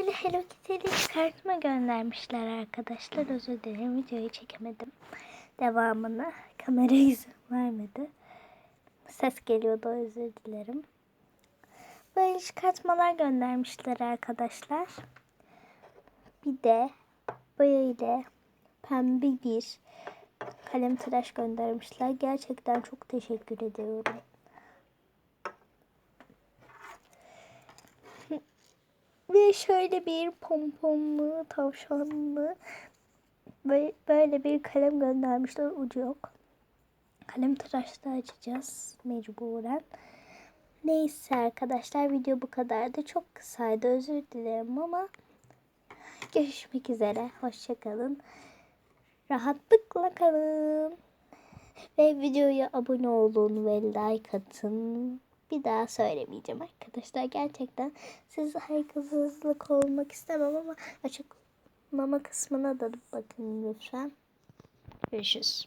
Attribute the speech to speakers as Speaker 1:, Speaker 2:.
Speaker 1: Böyle Hello Kitty'li çıkartma göndermişler arkadaşlar. Özür dilerim videoyu çekemedim. Devamını kamera izin vermedi. Ses geliyordu özür dilerim. Böyle çıkartmalar göndermişler arkadaşlar. Bir de böyle pembe bir kalem tıraş göndermişler. Gerçekten çok teşekkür ediyorum. Ve şöyle bir pomponlu, tavşanlı böyle, bir kalem göndermişler. Ucu yok. Kalem tıraşta açacağız mecburen. Neyse arkadaşlar video bu kadardı. Çok kısaydı özür dilerim ama görüşmek üzere. Hoşçakalın. Rahatlıkla kalın. Ve videoya abone olun ve like atın. Bir daha söylemeyeceğim arkadaşlar. Gerçekten siz saygısızlık olmak istemem ama açıklama kısmına da bakın lütfen. Görüşürüz.